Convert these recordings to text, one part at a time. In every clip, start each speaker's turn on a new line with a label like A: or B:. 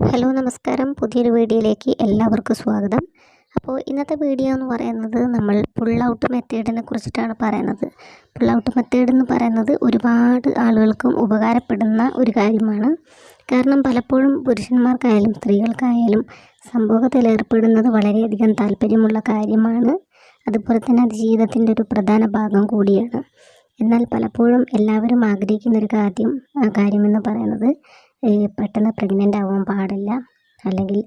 A: Hello നമസ്കാരം. പുതിയൊരു വീഡിയോയിലേക്ക് എല്ലാവർക്കും സ്വാഗതം. അപ്പോൾ ഇന്നത്തെ വീഡിയോ എന്ന് പറയുന്നത് നമ്മൾ പുൾ ഔട്ട് മെത്തേഡിനെ കുറിച്ചിട്ടാണ് പറയുന്നത്. പുൾ ഔട്ട് മെത്തേഡ് എന്ന് പറയുന്നത് ഒരുപാട് ആളുകൾക്കും ഉപകാരപ്പെടുന്ന ഒരു കാര്യമാണ്. കാരണം പലപ്പോഴും പുരുഷന്മാർക്കായാലും സ്ത്രീകൾക്കായാലും സംഭവത്തിൽ ഏർപ്പെടുന്നത് വളരെയധികം താല്പര്യമുള്ള കാര്യമാണ്. അതുപോലെ തന്നെ അത് ജീവിതത്തിന്റെ ഒരു പ്രധാന ഭാഗം കൂടിയാണ്. എന്നാൽ പലപ്പോഴും എല്ലാവരും ആഗ്രഹിക്കുന്ന ഒരു കാര്യം കാര്യമെന്ന് പറയുന്നത് പെട്ടെന്ന് പ്രഗ്നന്റ് ആവാൻ പാടില്ല. അല്ലെങ്കിൽ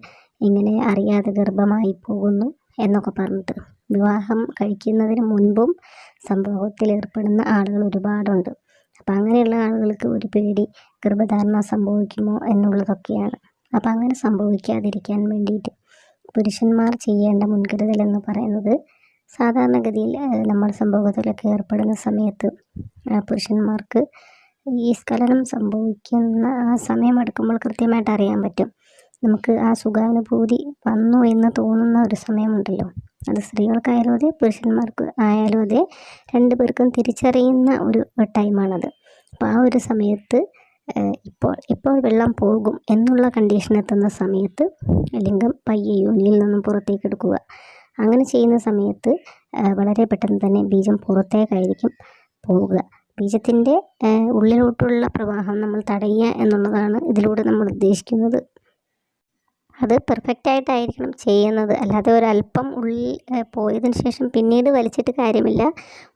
A: ഇങ്ങനെ അറിയാതെ ഗർഭമായി പോകുന്നു എന്നൊക്കെ പറഞ്ഞിട്ട് വിവാഹം കഴിക്കുന്നതിന് മുൻപും സംഭവത്തിൽ ഏർപ്പെടുന്ന ആളുകൾ ഒരുപാടുണ്ട്. അപ്പം അങ്ങനെയുള്ള ആളുകൾക്ക് ഒരു പേടി ഗർഭധാരണം സംഭവിക്കുമോ എന്നുള്ളതൊക്കെയാണ്. അപ്പം അങ്ങനെ സംഭവിക്കാതിരിക്കാൻ വേണ്ടിയിട്ട് പുരുഷന്മാർ ചെയ്യേണ്ട മുൻകരുതൽ എന്ന് പറയുന്നത് സാധാരണഗതിയിൽ നമ്മൾ സംഭവത്തിലൊക്കെ ഏർപ്പെടുന്ന സമയത്ത് പുരുഷന്മാർക്ക് സ്ഖലനം സംഭവിക്കുന്ന ആ സമയമെടുക്കുമ്പോൾ കൃത്യമായിട്ട് അറിയാൻ പറ്റും. നമുക്ക് ആ സുഖാനുഭൂതി വന്നു എന്ന് തോന്നുന്ന ഒരു സമയമുണ്ടല്ലോ. അത് സ്ത്രീകൾക്കായാലും അതെ പുരുഷന്മാർക്ക് ആയാലും അതെ രണ്ടു പേർക്കും തിരിച്ചറിയുന്ന ഒരു ടൈമാണത്. അപ്പോൾ ആ ഒരു സമയത്ത് ഇപ്പോൾ ഇപ്പോൾ വെള്ളം പോകും എന്നുള്ള കണ്ടീഷൻ എത്തുന്ന സമയത്ത് ലിംഗം പയ്യെ യോനിയിൽ നിന്നും പുറത്തേക്ക് എടുക്കുക. അങ്ങനെ ചെയ്യുന്ന സമയത്ത് വളരെ പെട്ടെന്ന് തന്നെ ബീജം പുറത്തേക്കായിരിക്കും പോവുക. ബീജത്തിന്റെ ഉള്ളിലോട്ടുള്ള പ്രവാഹം നമ്മൾ തടയുക എന്നുള്ളതാണ് ഇതിലൂടെ നമ്മൾ ഉദ്ദേശിക്കുന്നത്. അത് പെർഫെക്റ്റ് ആയിട്ടായിരിക്കണം ചെയ്യുന്നത്. അല്ലാതെ ഒരല്പം ഉള്ളിൽ പോയതിന് ശേഷം പിന്നീട് വലിച്ചിട്ട് കാര്യമില്ല.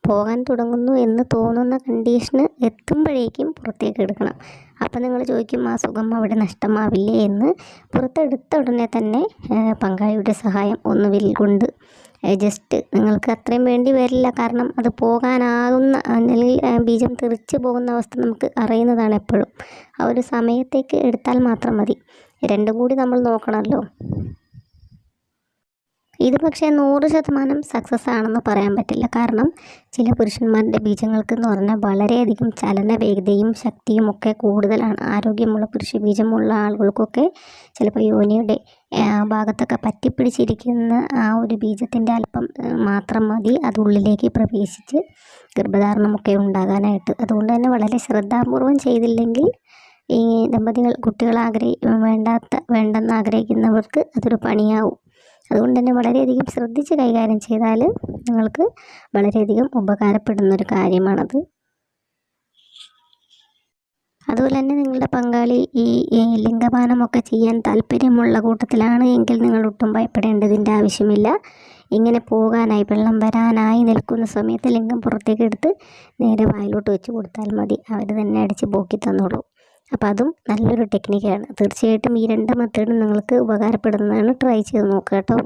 A: പോകാൻ തുടങ്ങുന്നു എന്ന് തോന്നുന്ന കണ്ടീഷന് എത്തുമ്പോഴേക്കും പുറത്തേക്ക് എടുക്കണം. അപ്പം നിങ്ങൾ ചോദിക്കും ആ സുഖം അവിടെ നഷ്ടമാവില്ലേ? എന്ന്. പുറത്തെടുത്ത ഉടനെ തന്നെ പങ്കാളിയുടെ സഹായം ഒന്നുവിൽ കൊണ്ട് ജസ്റ്റ് നിങ്ങൾക്ക് അത്രയും വേണ്ടി വരില്ല. കാരണം അത് പോകാനാകുന്ന അല്ലെങ്കിൽ ബീജം തെറിച്ച് പോകുന്ന അവസ്ഥ നമുക്ക് അറിയുന്നതാണ് എപ്പോഴും. ആ ഒരു സമയത്തേക്ക് എടുത്താൽ മാത്രം മതി. രണ്ടും കൂടി നമ്മൾ നോക്കണമല്ലോ. ഇത് പക്ഷേ നൂറ് ശതമാനം സക്സസ് ആണെന്ന് പറയാൻ പറ്റില്ല. കാരണം ചില പുരുഷന്മാരുടെ ബീജങ്ങൾക്ക് എന്ന് പറഞ്ഞാൽ വളരെയധികം ചലന വേഗതയും ശക്തിയും ഒക്കെ കൂടുതലാണ്. ആരോഗ്യമുള്ള പുരുഷ ബീജമുള്ള ആളുകൾക്കൊക്കെ ചിലപ്പോൾ യോനിയുടെ ഭാഗത്തൊക്കെ പറ്റിപ്പിടിച്ചിരിക്കുന്ന ആ ഒരു ബീജത്തിന്റെ അല്പം മാത്രം മതി. അത് ഉള്ളിലേക്ക് പ്രവേശിച്ച് ഗർഭധാരണമൊക്കെ ഉണ്ടാകാനായിട്ട്. അതുകൊണ്ട് തന്നെ വളരെ ശ്രദ്ധാപൂർവം ചെയ്തില്ലെങ്കിൽ ഈ ദമ്പതികൾ കുട്ടികൾ ആഗ്രഹി വേണ്ടാത്ത വേണ്ടെന്ന് ആഗ്രഹിക്കുന്നവർക്ക് അതൊരു പണിയാവും. അതുകൊണ്ട് തന്നെ വളരെയധികം ശ്രദ്ധിച്ച് കൈകാര്യം ചെയ്താൽ നിങ്ങൾക്ക് വളരെയധികം ഉപകാരപ്പെടുന്നൊരു കാര്യമാണത്. അതുപോലെ തന്നെ നിങ്ങളുടെ പങ്കാളി ഈ ലിംഗപാനമൊക്കെ ചെയ്യാൻ താല്പര്യമുള്ള കൂട്ടത്തിലാണ് എങ്കിൽ നിങ്ങൾ ഒട്ടും ഭയപ്പെടേണ്ടതിന്റെ ആവശ്യമില്ല. ഇങ്ങനെ പോകാനായി വെള്ളം വരാനായി നിൽക്കുന്ന സമയത്ത് ലിംഗം പുറത്തേക്ക് എടുത്ത് നേരെ വായിലോട്ട് വെച്ച് കൊടുത്താൽ മതി. അവർ തന്നെ അടിച്ച് പോക്കി തന്നോളൂ. അപ്പോൾ അതും നല്ലൊരു ടെക്നിക്കാണ് തീർച്ചയായിട്ടും ഈ രണ്ട് മെത്തേഡും നിങ്ങൾക്ക് ഉപകാരപ്പെടുന്നതാണ്. ട്രൈ ചെയ്ത് നോക്കുക കേട്ടോ.